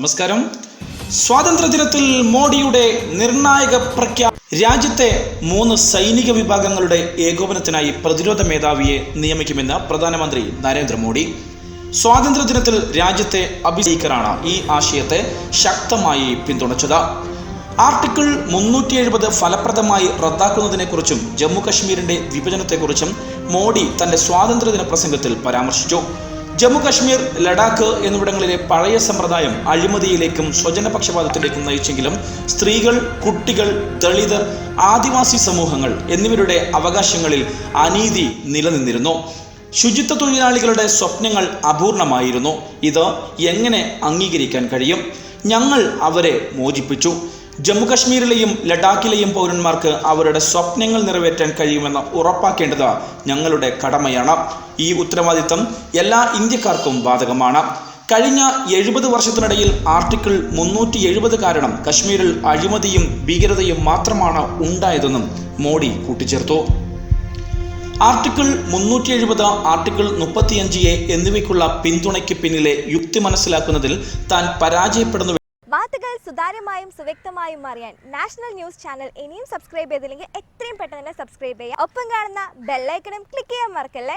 നമസ്കാരം. സ്വാതന്ത്ര്യദിനത്തിൽ മോഡിയുടെ നിർണായക പ്രഖ്യാ രാജ്യത്തെ മൂന്ന് സൈനിക വിഭാഗങ്ങളുടെ ഏകോപനത്തിനായി പ്രതിരോധ മേധാവിയെ നിയമിക്കുമെന്ന് പ്രധാനമന്ത്രി നരേന്ദ്രമോദി. സ്വാതന്ത്ര്യദിനത്തിൽ രാജ്യത്തെ അഭിഷേകരാണ് ഈ ആശയത്തെ ശക്തമായി പിന്തുണച്ചത്. ആർട്ടിക്കിൾ മുന്നൂറ്റി എഴുപത് ഫലപ്രദമായി റദ്ദാക്കുന്നതിനെക്കുറിച്ചും ജമ്മു കശ്മീരിന്റെ വിഭജനത്തെക്കുറിച്ചും മോഡി തന്റെ സ്വാതന്ത്ര്യദിന പ്രസംഗത്തിൽ പരാമർശിച്ചു. ജമ്മു കശ്മീർ ലഡാക്ക് എന്നിവിടങ്ങളിലെ പഴയ സമ്പ്രദായം അഴിമതിയിലേക്കും സ്വജനപക്ഷപാതത്തിലേക്കും നയിച്ചെങ്കിലും സ്ത്രീകൾ കുട്ടികൾ ദളിതർ ആദിവാസി സമൂഹങ്ങൾ എന്നിവരുടെ അവകാശങ്ങളിൽ അനീതി നിലനിന്നിരുന്നു. ശുചിത്വ തൊഴിലാളികളുടെ സ്വപ്നങ്ങൾ അപൂർണമായിരുന്നു. ഇത് എങ്ങനെ അംഗീകരിക്കാൻ കഴിയും? ഞങ്ങൾ അവരെ മോചിപ്പിച്ചു. ജമ്മു കശ്മീരിലെയും ലഡാക്കിലെയും പൗരന്മാർക്ക് അവരുടെ സ്വപ്നങ്ങൾ നിറവേറ്റാൻ കഴിയുമെന്ന് ഉറപ്പാക്കേണ്ടത് ഞങ്ങളുടെ കടമയാണ്. ഈ ഉത്തരവാദിത്തം എല്ലാ ഇന്ത്യക്കാർക്കും ബാധകമാണ്. കഴിഞ്ഞ എഴുപത് വർഷത്തിനിടയിൽ ആർട്ടിക്കിൾ മുന്നൂറ്റി എഴുപത് കാരണം കശ്മീരിൽ അഴിമതിയും ഭീകരതയും മാത്രമാണ് ഉണ്ടായതെന്നും മോഡി കൂട്ടിച്ചേർത്തു. ആർട്ടിക്കിൾ മുന്നൂറ്റി എഴുപത് ആർട്ടിക്കിൾ മുപ്പത്തിയഞ്ച് എ എന്നിവയ്ക്കുള്ള പിന്തുണയ്ക്ക് പിന്നിലെ യുക്തി മനസ്സിലാക്കുന്നതിൽ താൻ പരാജയപ്പെടുന്നു വാർത്തകൾ സുതാര്യമായും സുവ്യക്തമായും അറിയാൻ നാഷണൽ ന്യൂസ് ചാനൽ ഇനിയും സബ്സ്ക്രൈബ് ചെയ്തില്ലെങ്കിൽ എത്രയും പെട്ടെന്ന് തന്നെ സബ്സ്ക്രൈബ് ചെയ്യുക. ഒപ്പം കാണുന്ന ബെല്ലൈക്കണും ക്ലിക്ക് ചെയ്യാൻ മറക്കല്ലേ?